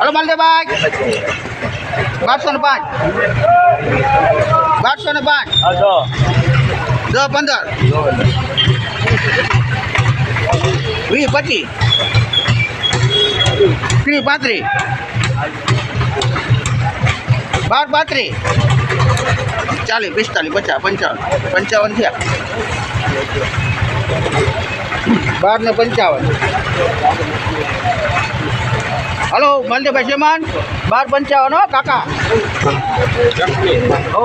Hello Maldebhai બારસો ને પાંચ. બારસો ને પાંચ. દસ પંદર. વીસ પચીસ. ત્રીસ પાંત્રીસ. બાર પાંત્રીસ. ચાલીસ પિસ્તાલીસ પચાસ પંચાવન. પંચાવન થયા. બાર ને પંચાવન. હલો માલદેભાઈ શેમાન બાર પંચાવન કાકા. ઓ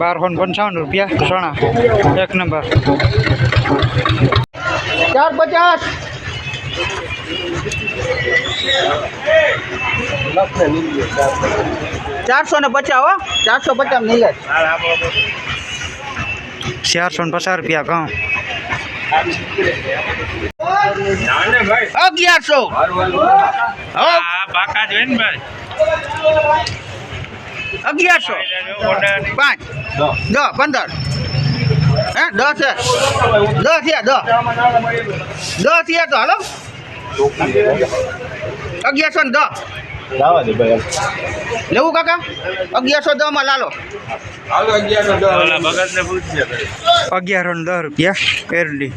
બાર ને પંચાવન રૂપિયા સોના એક નંબર. ચાર પચાસ. ચારસો ને પચાસ ચારસો પચાસ નીલેશ ચારસો ને પચાસ રૂપિયા ઘઉં અગિયારસો. બાકા અગિયારસો. પાંચ. દસ, પંદર. હે, દસ છે દસ થયા દસ. દસ થયા તો હાલો. અગિયારસો ને દસ. લેવું કાકા? અગિયારસો દસ. માં લાલો અગિયારસો ને દસ રૂપિયા એરડી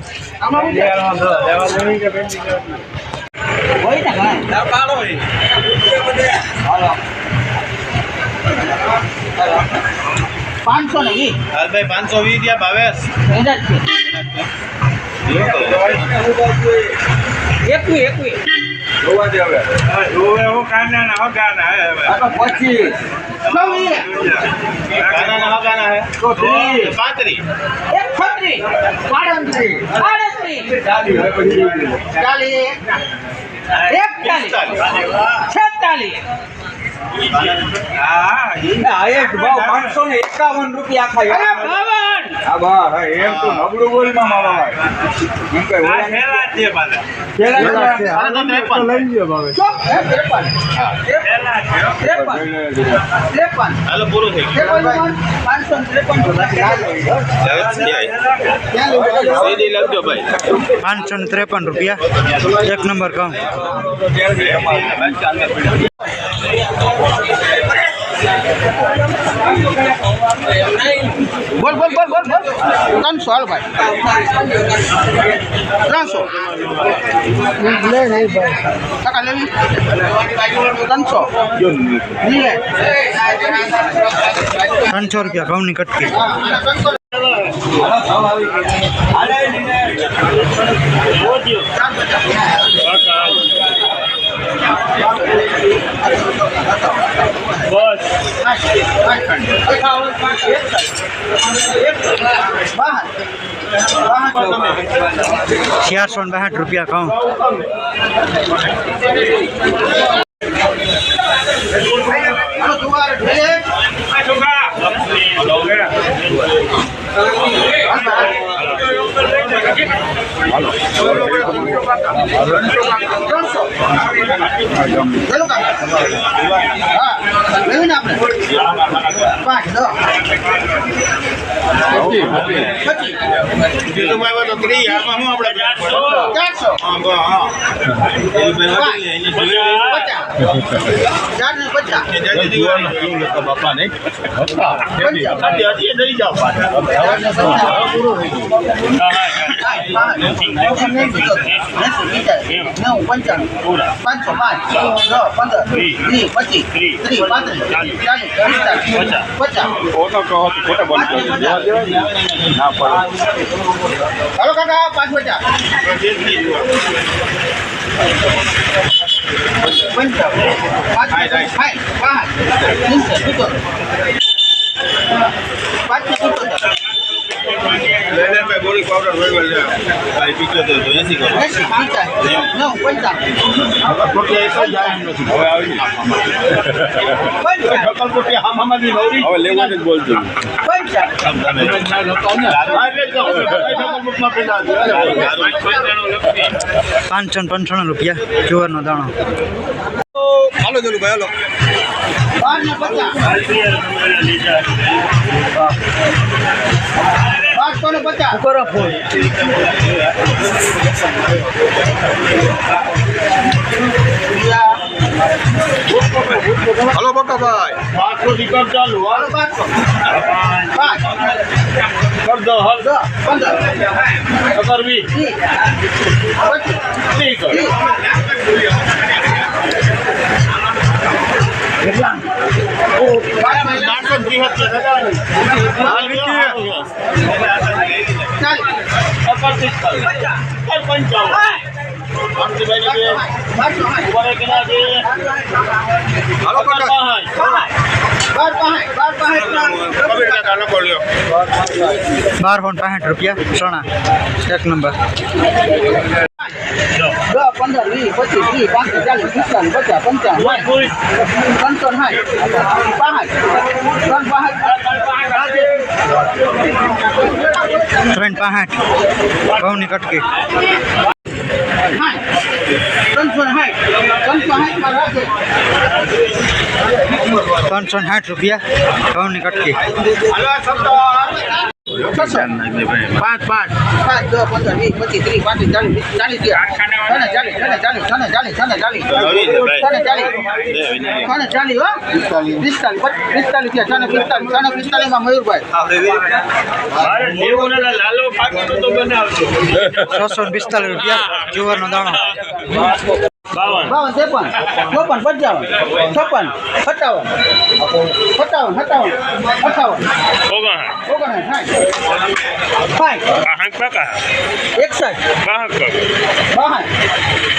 પાંચસો ને હાલ ભાઈ પાંચસો વીસ ગયા ભાવેશ હજાર છે. જોવા હવે. જોવે હું કાના ના હગાના હે? હવે આ તો એકાવન રૂપિયા એમ તો નબળું બોલમાં મામા પાંચસો ને ત્રેપન રૂપિયા. એક નંબર કહું હે ત્રેપન છેલ્લા જ છે ભાઈ. ત્રેપન ત્રેપન હાલો પૂરું થઈ ગયું ત્રણસો. પાંચસો ને ત્રેપન સીધી લખજો ભાઈ પાંચસો ને ત્રેપન રૂપિયા Đấy lúc này. Đó. Lấy cái nạp này. Ba cái đó. Bất chỉ, bất chỉ. Bất chỉ. Chứ tôi mai bắt đầu cái gì hả? Mà mua bật. Cát sổ. Ờ, có hả? Đi bên đó đi, đi dưới. Bất chả. Cát nó bất chả. Cái đấy đi qua. Lu lực cầm bạn ấy. Bất chả. Bất chả. Bất chả. Đi đi dọc bạn. Đó. લેવી ને આપણે પાંચ દસ પચીસ બીજું ભાઈ હોય તો ત્રીસ આમાં શું આપણે ચારસો હા બસ, હા એ ભાઈ હતી, એની જોઈ પચાસ ચાર ને પચાસ એ જલ્દી દીવાની. હતી, હતી, એ દઈ જાઓ પાછા. ચાર ને પચાસ પાંચસો પાંચ દસ પંદર વીસ પચીસ ત્રીસ પાંત્રીસ ચાલીસ પિસ્તાલીસ પચાસ હાલો કાકા પાંચ પચાસ પંચાવન પાંચ પચાસ સાઠ પાંચ સિત્તેર સિત્તોતેર પાંચ સિત્તોતેર લે લે ભાઈ, બોરી પાવડર હોય હોય લે. ભાઈ પિત્તોતેર તો એંસી કરો. એસી પંચાવન નવ પંચાવન ખોટી એક જ જાય એમ નથી. હવે આવી ગઈ. પંચાવન ખોટી આમ આમાંથી નવરી. પંચાવન હા, એટલે જ કહું. નોટબુકમાં પેલા છે. પાંચસો પંચાણું રૂપિયા જુવારનો દાણો હાલો ચલો ભાઈ હાલો પચાસ પાંચસો ને પચાસ હલો બકાભાઈ પાંચસો કર ચાલુ હાલો પાંચસો પાંચ કર દો પચીસ ત્રીસ કર ત્રીસ પાંચસો ત્રીસ હાલ વિકી ચાલીસ એકત્રીસ કર કર પંચાવન આમજીભાઈ ને બે પાંચસો ઉપર એક ના છે હાલો અગર બકા પાંચ બાર પાંચ બાર પાંચ કબીર કાકા લખો લ્યો બાર ફોન પાંસઠ રૂપિયા ચણા એક નંબર દસ પંદર વીસ પચીસ ત્રીસ પાંત્રીસ ચાલીસ પિસ્તાલીસ પચાસ પંચાવન ત્રણસો સાઠ પાંચ ત્રણ પાંચ ત્રણ પાંસઠ ઘઉંની કટકી ત્રણસો સાઠ ત્રણસો સાઠમાં રાખે ત્રણસો ને સાઠ રૂપિયા ઘઉંની કટકી પાંચ પાંચ. પાંચ દસ પંદર વીસ પચીસ ત્રીસ પાંત્રીસ ચાલીસ ચાલીસ ચાલીસ ચાલીસ ચાલીસ ચાલીસ. ચાલીસ છને ચાલીસ. હો? પિસ્તાલીસ. પિસ્તાલીસ છને પિસ્તાલીસ મયુરભાઈ. લાલો પાકી તો બનાવજો. છસો ને પિસ્તાલીસ રૂપિયા જુવારનો દાણો. બાવન બાવન ત્રેપન ચોપન પંચાવન છપ્પન સત્તાવન સત્તાવન સત્તાવન અઠાવન ઓગણ ઓગણ સાઠ સાઠ આહાંક પાકા એકસઠ બાહક કર બાસઠ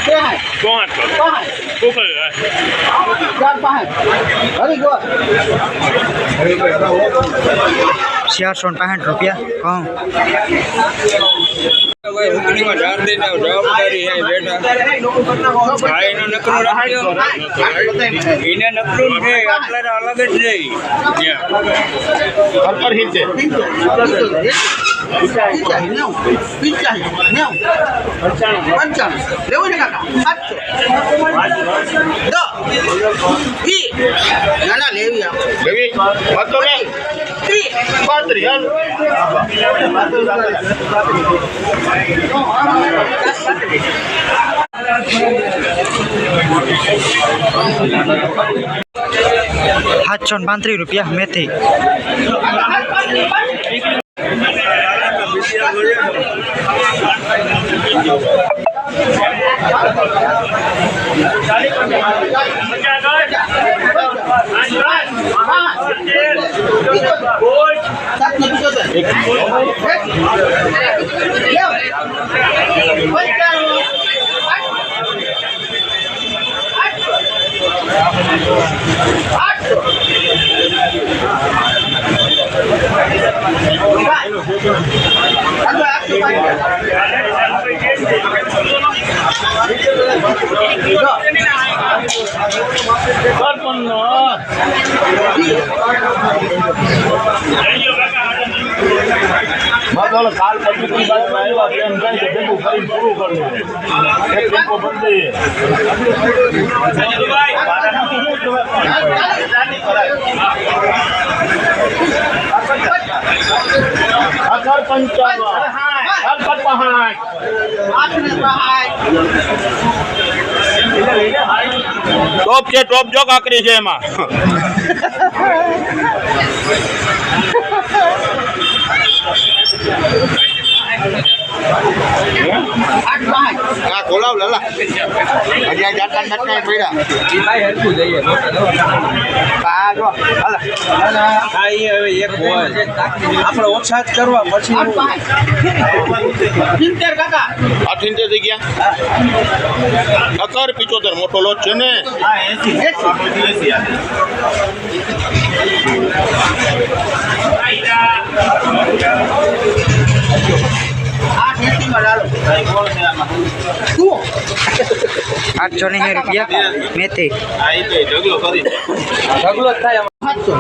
ત્રેસઠ ચોહાટ કર પાંસઠ કુકલ ચાર પાંસઠ હરી ગોળ ચારસો ને પાંસઠ રૂપિયા ઘઉં અલ્પર હિલ છે. પંચાણું. લેવું ને કાકા? સાતસો. દસ. વીસ. ના ના લેવી આપ લેવી? હતો ને? હાલ સાતસો પાંત્રીસ રૂપિયા મેથી. સાતસો મતલબ કાલથી બાદ આવ્યા તેમ જાય તો ભેગું કરી પૂરું કરવું એક ટેમ્પો બંધ અઢાર પંચાવન. અઢાર પાંચ ટોપ છે ટોપ જો કાકરી છે એમાં. આ ખોલાવ લલા. હજી આ જાતા નટકા પડ્યા. આપણે ઓછા જ કરવા પછી સિત્તેર કાકા. અઠીનતે થઈ ગયા? અકર પિચોતેર. મોટો લોટ છે ને? Thank શું આઠસો ને રૂપિયા. મેથી. ઢગલો કરી ઢગલો જ થાય સાતસો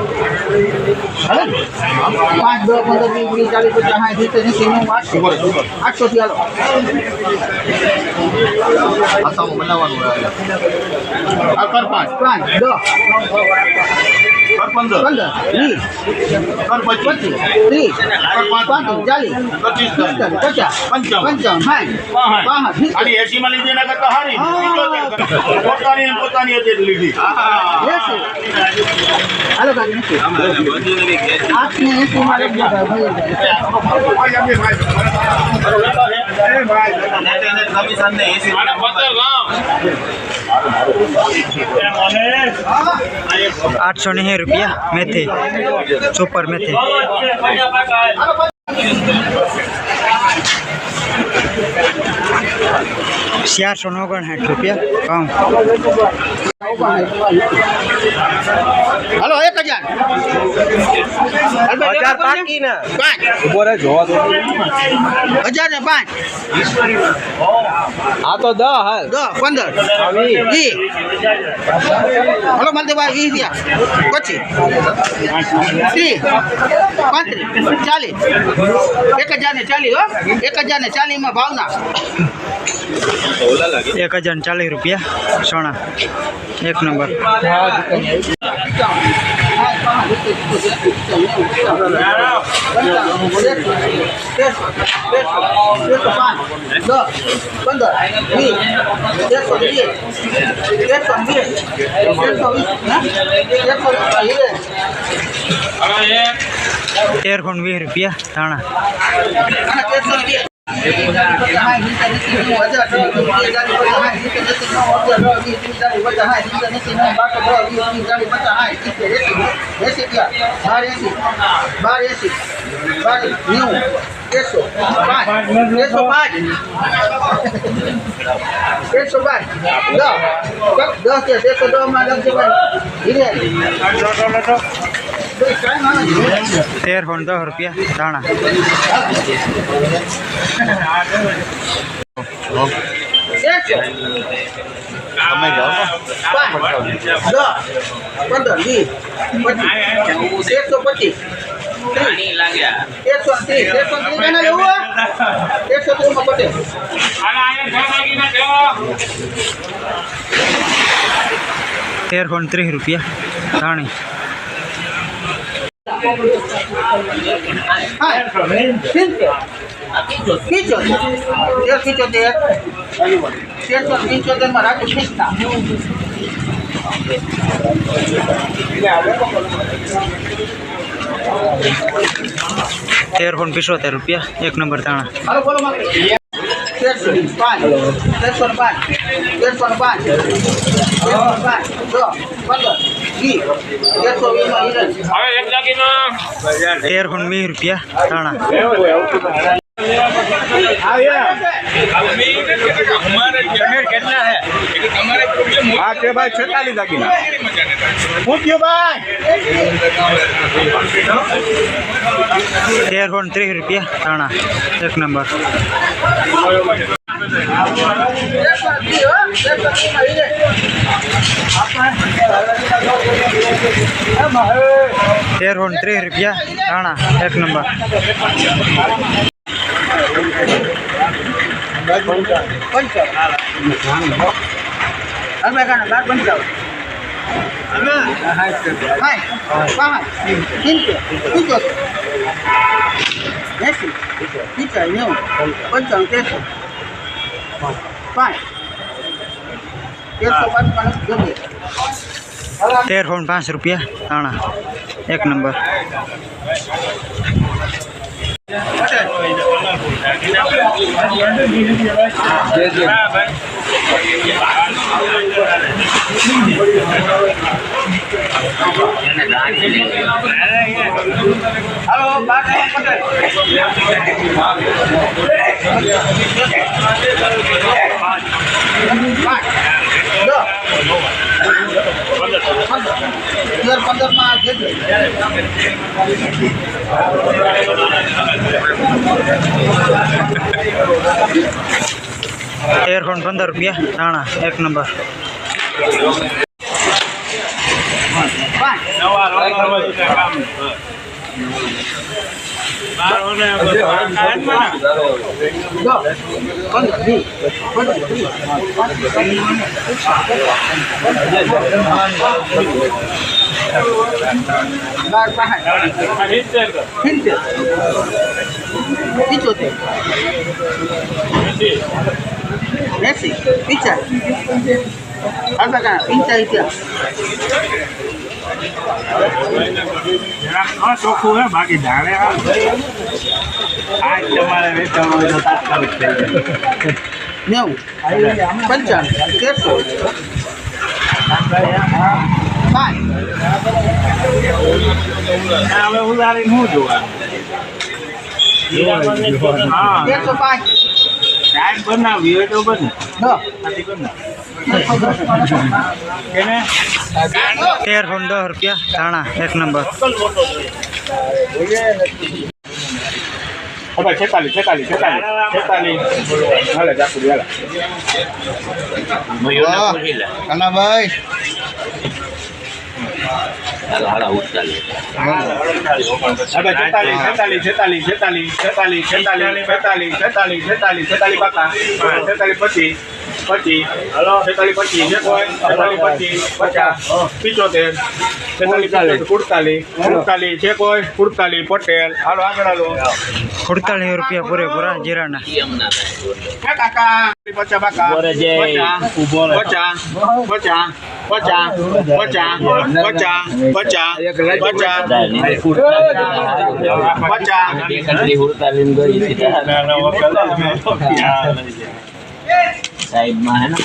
પાંચ દસ પંદર વીસ ત્રીસ ચાલીસ પચાસ સાઠ સિત્તેર એંસી નેવું આઠસો આઠસો થી હાલો બનાવવાનું પાંચ દસ. કર પંદર. પંદર. વીસ. કર પચીસ. ત્રીસ. પાંત્રીસ. ચાલીસ. પચીસ પચાસ. પંચાવન. પંચાવન. આની એસી માં લીધી એના કરતા હારી. પોતાની પોતાની હતી લીધી. હાલો એસી. માં. આઠસો ને રૂપિયા મેથી સુપર મેથી. ચારસો ને ઓગણસાઠ રૂપિયા કમ હાલો એક હજાર. હજાર બાકી ને. પાંચ. ઊભો રે જોવા દો. હજાર ને પાંચ. આ તો દસ હાલ. દસ પંદર. હલો માલદેભાઈ વીસ થયા પછી ત્રીસ. પાંત્રીસ. ચાલીસ. એક હજાર ને ચાલીસ હો. એક હજાર ને ચાલીસમાં ભાવના. એક હજાર ચાલીસ રૂપિયા સોના. એક નંબર. પંદર વીસ રૂપિયા ધાણા. દસ દસ એકસો દસમાં ભાઈ તેર ખોન દસ રૂપિયા ધાણા. એકસો તેર ખોન ત્રીસ રૂપિયા ધાણી. હા સિત્તેર પંચોતેર તેર પંચોતેર તેરસો પંચોતેરમાં રાજુ પિસ્તા તેર ખોન પિસોતેર રૂપિયા એક નંબર ધાણા હાલો બોલો માં તેરસો પાંચ તેરસો ને પાંચ તેરસો ને પાંચ તેરસો ને પાંચ દસ વીસ તેરસો વીસમાં હિરન તેર રૂપિયા ધાણા હા કે ભાઈ છેતાલીસ દાગીના શું થયું ભાઈ તેર ખોન ત્રીસ રૂપિયા ધાણા એક નંબર તેરસો વીસ હો તેરસો વીસમાં હિરન તેર ખોન ત્રીસ રૂપિયા ધાણા એક નંબર પંચાવન હવે કાના બાર પંચાવન પાંચ પાંચ સિત્તેર પંચોતેર એસી પિસ્તાળીસ નેવું પંચાવન તેરસો પાંચ તેરસો પાંચ પાંચ તેર ફોન પાંચ રૂપિયા ધાણા એક નંબર. હાલો બાર પટેલ પાંચ દસ તેર પંદરમાં જેટલું તેર ખોન પંદર રૂપિયા ધાણા એક નંબર પાંચ Messi, picha. Hasta acá, pincha con tía. હા ચોખ્ખું હે બાકી જાણે આજ તમારે વેચાવું હોય તો તાત્કાલિક થઈ જાય નેવું પંચાણું તેરસો હવે ઉધારી હું જોવાનું હા ટાઈમ બનાવી હોય તો બને હા બનાવી તેરસો ને દસ રૂપિયા ધાણા એક નંબર. હવે છેતાલીસ છેતાલીસ છેતાલીસ છેતાલીસ હાલે જાકુડી હાલે. કનાભાઈ હવે છેતાલીસ છેતાલીસ છેતાલીસ છેતાલીસ છેતાલીસ છેતાલીસ છેતાલીસ છેતાલીસ છેતાલીસ છેતાલીસ પાકા છેતાલીસ પચીસ પચીસ છેતાલીસ પચીસ છેતાલીસ પચીસ પચાસ પિચોતેર છેતાલીસ કુડતાલીસ કુડતાલીસ છે કોઈ કુડતાલીસ પટેલ હાલો આગળ હાલો અડતાલીસ રૂપિયા પૂરેપૂરા જીરાના હે કાકા પચાસ bocah, bocah, bocah, bocah, bocah, bocah, bocah, bocah, bocah, પચાસ સાઈડમાં હે ને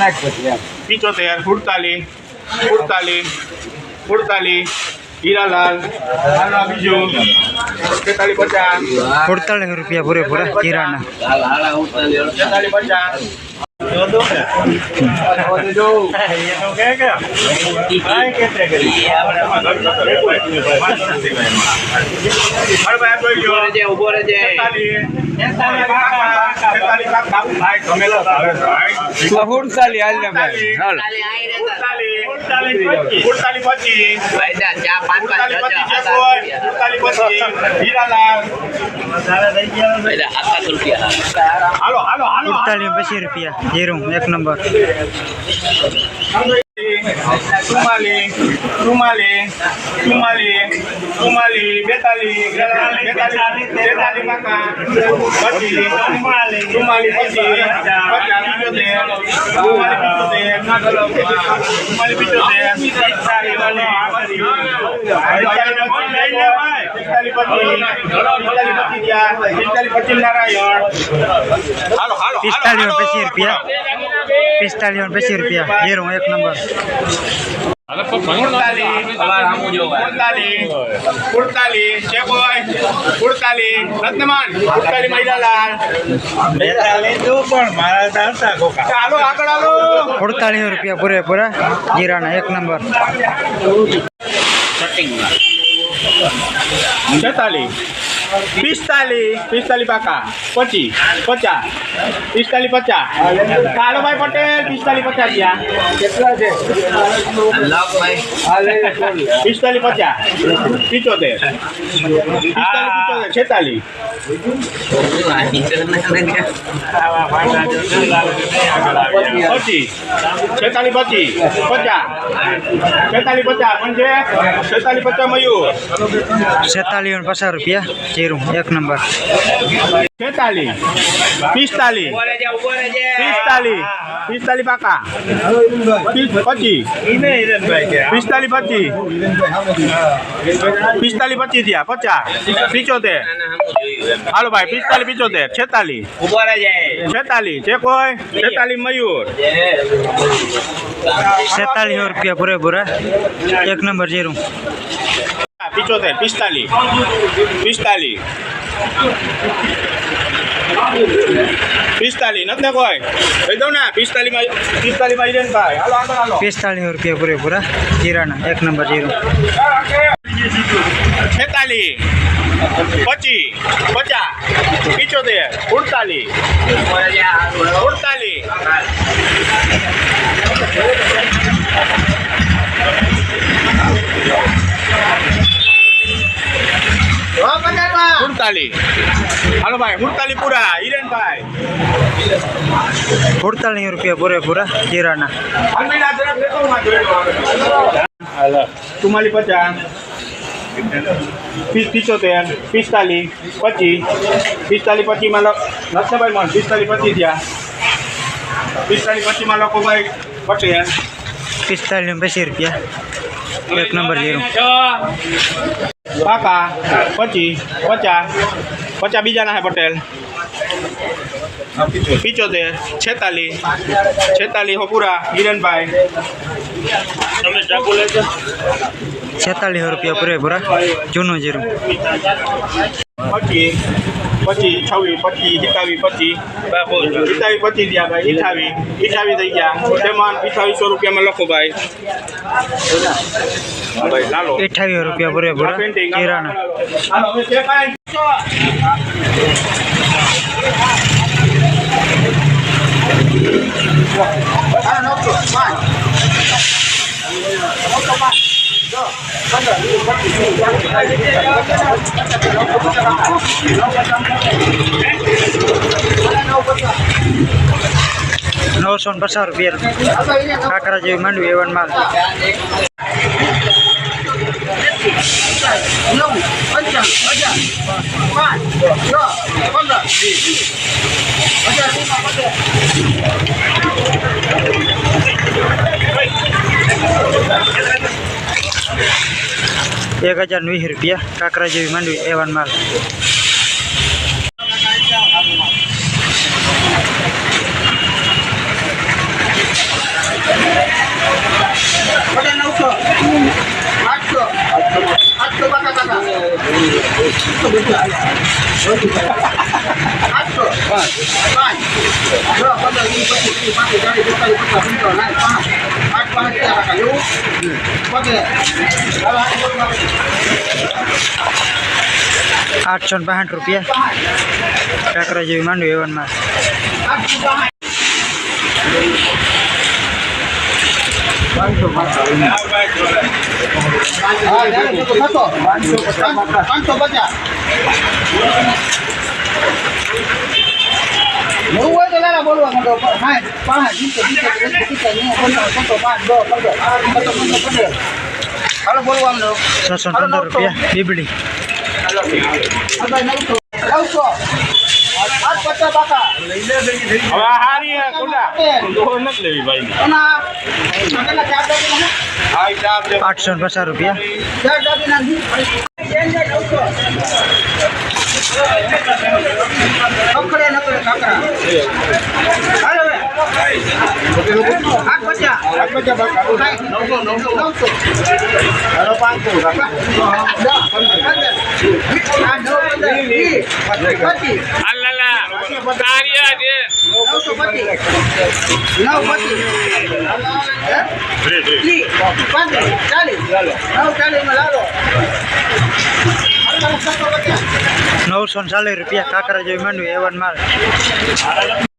સાહેબ પિચોતેર સુડતાલીસ સુડતાલીસ સુડતાલીસ હીરાલાલ બીજું. છેતાલીસ પચાસ. અડતાલીસ રૂપિયા પૂરેપૂરા જીરાના સુડતાલી પછી રૂપિયા. જીરું એક નંબર. ચુમ્માલી ચુમ્માલી ચુમ્માલી ચુમ્માલી બેતાલી બેતાલી તેતાલી કાકા પછી ચુમ્માલી ચુમ્માલી પછી ચુમ્માલી પિત્તોતેર પિત્તોતેર પિસ્તાલીસ પછી નારાયણ પિસ્તાલીસ પછી રૂપિયા. પિસ્તાલીસ પચીસ રૂપિયા. હીરો એક નંબર. અડતાલીસ રૂપિયા પૂરેપૂરા. જીરાના એક નંબર. છતાલીસ પિસ્તાલીસ પિસ્તાલીસ પાકા પચીસ પચાસ પિસ્તાલીસ પચાસ. કાળુભાઈ પટેલ પિસ્તાલીસ પચાસ ગયા કેટલા છે? પિસ્તાલીસ પચાસ. પિત્તોતેર પિસ્તાલીસ પિત્તોતેર છેતાલીસ. પચીસ. છેતાલીસ પચીસ પચાસ છેતાલીસ પચાસ રૂપિયા. ચેરું એક નંબર. છેતાલીસ પિસ્તાલીસ પિસ્તાલીસ પિસ્તાલીસ પાકા પચીસ પિસ્તાલીસ પચીસ પિસ્તાલીસ પચીસ થયા પચાસ પિચોતેર હાલો ભાઈ પિસ્તાલીસ પિચોતેર છેતાલીસ છેતાલીસ છે કોઈ છેતાલીસ મયુર છેતાલીસ રૂપિયા પૂરેપૂરા એક નંબર જીરું પિચોતેર પિસ્તાલીસ પિસ્તાલીસ પિસ્તાલીસ નથી ને કોઈ? કહી દઉં ને પિસ્તાલીસમાં પિસ્તાલીસમાં હિરેન ભાઈ. હાલો આગળ હાલો. પિસ્તાલીસ રૂપિયા પૂરેપૂરા જીરાના એક નંબર જીરો. છેતાલીસ પચીસ પચાસ પિચોતેર ઉડતાલીસ ઉડતાલીસ. સુડતાલી હાલો ભાઈ હુડતાલી પૂરા હિરેનભાઈ સુડતાલીસ રૂપિયા પૂરેપૂરા જીરાના. ચુમ્માલી પચાસ પિસ્તોતેર પિસ્તાલીસ પચીસ પિસ્તાલીસ પચીસમાં લક્ષભાઈ મન પિસ્તાલીસ પચીસ થયા પિસ્તાલીસ પચીસમાં લોકો ભાઈ પટેલ પિસ્તાલીસ પચીસ રૂપિયા એક નંબર જીરો કાકા પચીસ પચાસ પચાસ બીજાના હે પટેલ. પિચોતેર. છેતાલીસ છેતાલીસ હોપુરા પૂરા હિરેનભાઈ છેતાલીસ રૂપિયા પૂરેપૂરા જૂનું જીરું. પચીસ પચીસ છવ્વીસ પચીસ સિત્તાવીસ પચીસ. સિત્તાવીસ પચીસ ગયા ભાઈ અઠાવીસ. અઠાવીસ થઈ ગયા. તેમાં અઠાવીસો રૂપિયામાં લખો ભાઈ. અઠાવીસ રૂપિયા પૂરે પૂરા હાલો નવસો ને પચાસ રૂપિયા કાંકરા જેવી માંડવી એવન માલ નવ પંચાવન હજાર પાંચ દસ પંદર વીસ હજાર રૂપિયા પટેલ એક હજાર ને વીસ રૂપિયા કાંકરા જેવી માંડવી એવન માલ પટેલ નવસો આઠસો ને પાંસઠ રૂપિયા કાંકરા જેવી માંડવી એવન માલ આઠસો પાંચ હા ત્યારે તો થતો પાંચસો પચાસ એવું હોય તો લાલા બોલવા માંડો પાંચ પાંચ હાલો બોલવા માંડો છસો પંદર રૂપિયા બીબડી નવસો. નવસો આઠ પચાસ બાકા હવે આ હારી હે કુંડા દોર નથી લેવી ભાઈ એના આગળના ચાર દાદીના હા ઈ ચાર છે આઠસો ને પચાસ રૂપિયા ચાર દાદીના નવસો નકડે નકડે કાકરા નવસો ચાલીસ રૂપિયા કાકરા જેવી માંડવી એવન માલ.